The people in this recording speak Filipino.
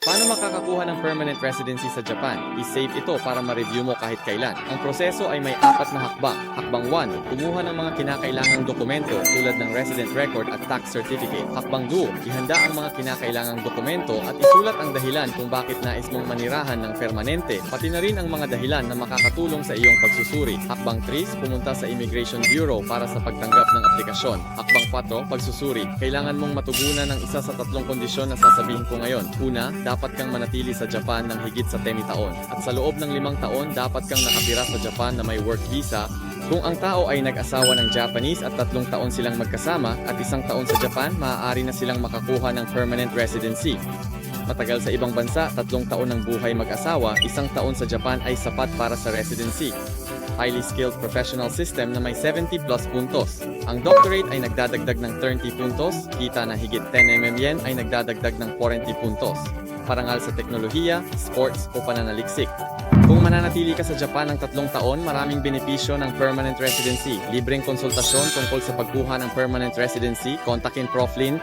Paano makakakuha ng permanent residency sa Japan? I-save ito para ma-review mo kahit kailan. Ang proseso ay may apat na hakbang. Hakbang 1, kumuha ng mga kinakailangang dokumento tulad ng resident record at tax certificate. Hakbang 2, ihanda ang mga kinakailangang dokumento at isulat ang dahilan kung bakit nais mong manirahan ng permanente, pati na rin ang mga dahilan na makakatulong sa iyong pagsusuri. Hakbang 3, pumunta sa Immigration Bureau para sa pagtanggap ng aplikasyon. Hakbang 4, pagsusuri. Kailangan mong matugunan ng isa sa tatlong kondisyon na sasabihin ko ngayon. Una, dapat kang manatili sa Japan ng higit sa 10 taon. At sa loob ng limang taon, dapat kang nakatira sa Japan na may work visa. Kung ang tao ay nag-asawa ng Japanese at tatlong taon silang magkasama at isang taon sa Japan, maaari na silang makakuha ng permanent residency. Matagal sa ibang bansa, tatlong taon ng buhay mag-asawa, isang taon sa Japan ay sapat para sa residency. Highly skilled professional system na may 70 plus puntos. Ang doctorate ay nagdadagdag ng 30 puntos, kita na higit 10 mm yen ay nagdadagdag ng 40 puntos. Parangal sa teknolohiya, sports o pananaliksik. Kung mananatili ka sa Japan ng tatlong taon, maraming benepisyo ng permanent residency. Libreng konsultasyon tungkol sa pagkuha ng permanent residency, kontakin Prof. Lin